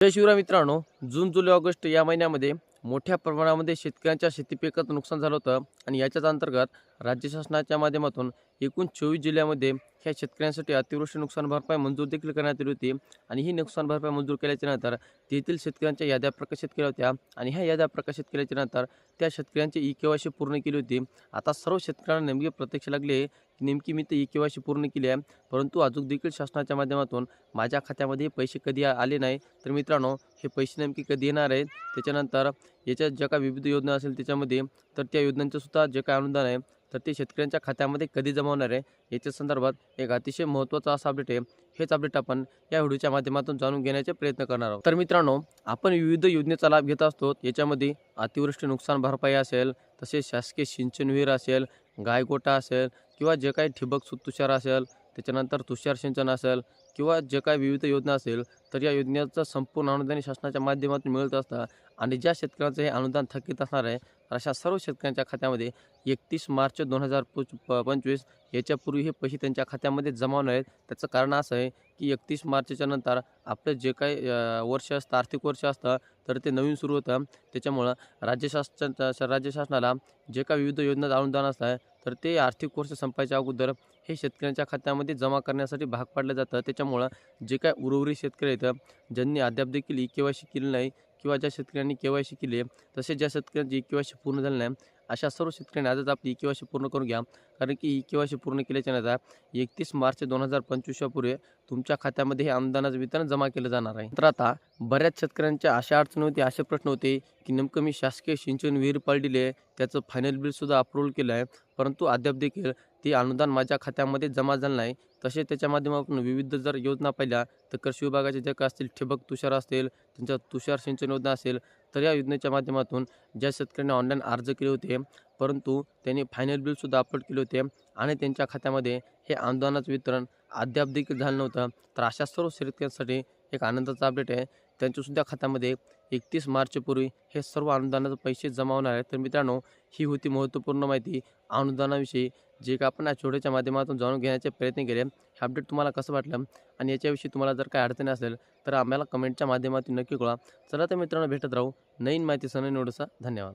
जय शिवराय मित्रांनो जून जुलै ऑगस्ट या महिन्यामध्ये मोठ्या प्रमाणामध्ये शेतकऱ्यांच्या शेतीपिकाचं नुकसान झालं होतं आणि याच्याच अंतर्गत राज्य शासनाच्या माध्यमातून एकूण चोवीस जिल्ह्यामध्ये ह्या शेतकऱ्यांसाठी अतिवृष्टी नुकसान भरपाई मंजूर देखील करण्यात आली होती आणि ही नुकसान भरपाई मंजूर केल्याच्यानंतर तेथील शेतकऱ्यांच्या याद्या प्रकाशित केल्या होत्या. आणि ह्या याद्या प्रकाशित केल्याच्यानंतर त्या शेतकऱ्यांची ई केवायसी पूर्ण केली होती. आता सर्व शेतकऱ्यांना नेमकी प्रत्यक्ष लागले की नेमकी मी तर ई केवायसी पूर्ण केली आहे. परंतु अजून देखील शासनाच्या माध्यमातून माझ्या खात्यामध्ये पैसे कधी आले नाही. तर मित्रांनो हे पैसे नेमके कधी येणार आहेत? त्याच्यानंतर याच्यात ज्या काही विविध योजना असेल त्याच्यामध्ये तर त्या योजनांचं सुद्धा जे काय अनुदान आहे तर ते शेतकऱ्यांच्या खात्यामध्ये कधी जमा होणार आहे याच्या संदर्भात एक अतिशय महत्त्वाचा असा अपडेट आहे. हेच अपडेट आपण या व्हिडिओच्या माध्यमातून जाणून घेण्याचे प्रयत्न करणार आहोत. तर मित्रांनो आपण विविध योजनेचा लाभ घेत असतो. याच्यामध्ये अतिवृष्टी नुकसान भरपाई असेल तसेच शासकीय सिंचन विहीर असेल गायगोटा असेल किंवा जे काही ठिबक सुतुषार असेल त्याच्यानंतर तुषार सिंचन असेल किंवा जे काही विविध योजना असेल तर या योजनेचं संपूर्ण अनुदान हे शासनाच्या माध्यमातून मिळत असतं. आणि ज्या शेतकऱ्यांचं हे अनुदान थकीत असणार आहे तर अशा सर्व शेतकऱ्यांच्या खात्यामध्ये एकतीस मार्च दोन हजार पंचवीस याच्यापूर्वी हे पैसे त्यांच्या खात्यामध्ये जमा होणार आहेत. त्याचं कारण असं आहे की एकतीस मार्चच्या नंतर आपलं जे काही वर्ष असतं आर्थिक वर्ष असतं तर ते नवीन सुरू होतं. त्याच्यामुळं राज्य शासन राज्य शासनाला जे काही विविध योजना अनुदान असतं तर ते आर्थिक वर्ष संपायच्या अगोदर हे शेतकऱ्यांच्या खात्यामध्ये जमा करण्यासाठी भाग पाडलं जातं. त्याच्यामुळं जे काय उर्वरित शेतकरी आहेत ज्यांनी अद्याप देखील ई के वाय सी केली नाही किंवा ज्या शेतकऱ्यांनी के वाय सी केली आहे तसेच ज्या शेतकऱ्यांची ई के वाय सी पूर्ण झाली नाही अशा सर्व शेतकऱ्यांनी आजच आपली ई के वाय सी पूर्ण करून घ्या. कारण की ई के वाय सी पूर्ण केल्याच्यानंतर एकतीस मार्च दोन हजार पंचवीसच्या पूर्वी तुमच्या खात्यामध्ये हे अनुदानाचं वितरण जमा केलं जाणार आहे. तर आता बऱ्याच शेतकऱ्यांच्या अशा अडचणी होती असे प्रश्न होते की नेमकं मी शासकीय सिंचन विहीर पाडलेली आहे त्याचं फायनल बिलसुद्धा अप्रूव्हल केलं आहे परंतु अद्याप देखील ते अनुदान माझ्या खात्यामध्ये जमा झालं नाही. तसे त्याच्या माध्यमातून विविध जर योजना पाहिल्या तर कृषी विभागाचे जे काय असतील ठिबक तुषार असतील त्यांच्या तुषार सिंचन योजना असेल तर या योजनेच्या माध्यमातून ज्या शेतकऱ्यांनी ऑनलाईन अर्ज केले होते परंतु त्यांनी फायनल बिलसुद्धा अपलोड केले होते आणि त्यांच्या खात्यामध्ये हे अनुदानाचं वितरण अद्याप देखील झालं नव्हतं. तर अशा सर्व शेतकऱ्यांसाठी एक आनंदाचा अपडेट आहे. त्यांच्यासुद्धा खात्यामध्ये एकतीस मार्चपूर्वी हे सर्व अनुदानाचे पैसे जमा होणार आहेत. तर मित्रांनो ही होती महत्त्वपूर्ण माहिती. अनुदानाविषयी जे का आपण या छोट्याच्या माध्यमातून जाणून घेण्याचे प्रयत्न केले हे अपडेट तुम्हाला कसं वाटलं आणि याच्याविषयी तुम्हाला जर काही अडचणी असेल तर आम्हाला कमेंटच्या माध्यमातून नक्की कळवा. चला तर मित्रांनो भेटत राहू नवीन माहिती सण निवडसा धन्यवाद.